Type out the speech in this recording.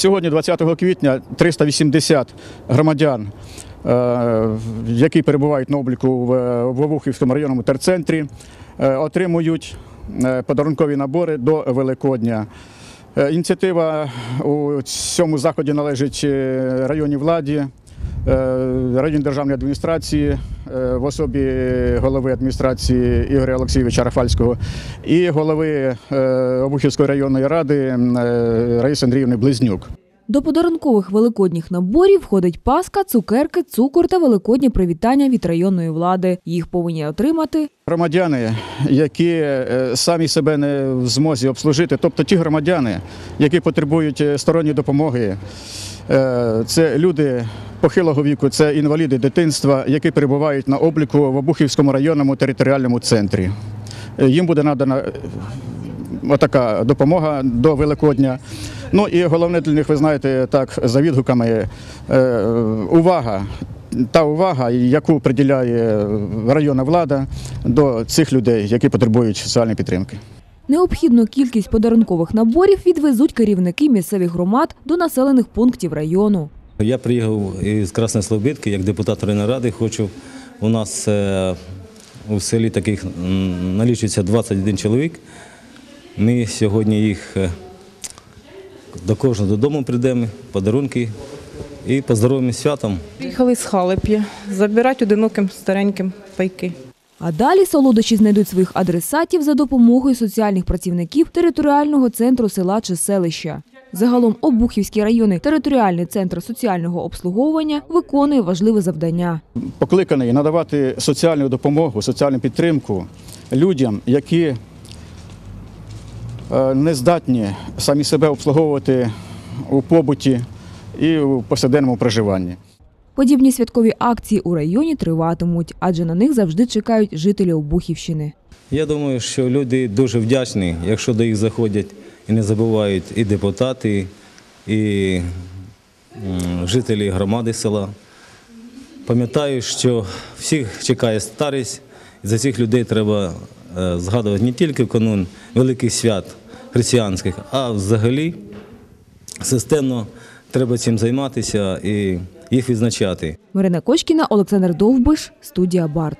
Сьогодні, 20 квітня, 380 громадян, е, які перебувають на обліку в Вовухівському районному терцентрі, е, отримують е, подарункові набори до Великодня. Е, Ініціатива у цьому заході належить е, районній владі, е, районній державній адміністрації е, в особі голови адміністрації Ігоря Олексійовича Рафальського і голови е, Обухівської районної ради е, Раїси Андріївни Близнюк. До подарункових великодніх наборів входить паска, цукерки, цукор та великодні привітання від районної влади. Їх повинні отримати Громадяни, які е, самі себе не в змозі обслужити, тобто ті громадяни, які потребують е, сторонньої допомоги, е, це люди похилого віку, це інваліди дитинства, які перебувають на обліку в Обухівському районному територіальному центрі. Е, Їм буде надана е, отака допомога до Великодня. Ну і головне для них, ви знаєте, так за відгуками е, увага. Та увага, яку приділяє районна влада до цих людей, які потребують соціальної підтримки. необхідну кількість подарункових наборів відвезуть керівники місцевих громад до населених пунктів району. Я приїхав із Красної Слобідки як депутат районної ради. Хочу у нас е, у селі таких налічується 21 чоловік. Ми сьогодні їх е, до кожного додому прийдемо, подарунки і поздоровимо святом. Приїхали з Халеп'я забирати одиноким стареньким пайки. А далі солодощі знайдуть своїх адресатів за допомогою соціальних працівників територіального центру села чи селища. Загалом Обухівський районний територіальний центр соціального обслуговування виконує важливе завдання. Покликаний надавати соціальну допомогу, соціальну підтримку людям, які е, не здатні самі себе обслуговувати у побуті і у повсякденному проживанні. Подібні святкові акції у районі триватимуть, адже на них завжди чекають жителі Обухівщини. Я думаю, що люди дуже вдячні, якщо до їх заходять і не забувають і депутати, і жителі громади села. Пам'ятаю, що всіх чекає старість, і за цих людей треба е, згадувати не тільки в канун великих свят християнських, а взагалі системно треба цим займатися і їх відзначати. Марина Кочкіна, Олександр Довбиш, студія Барт.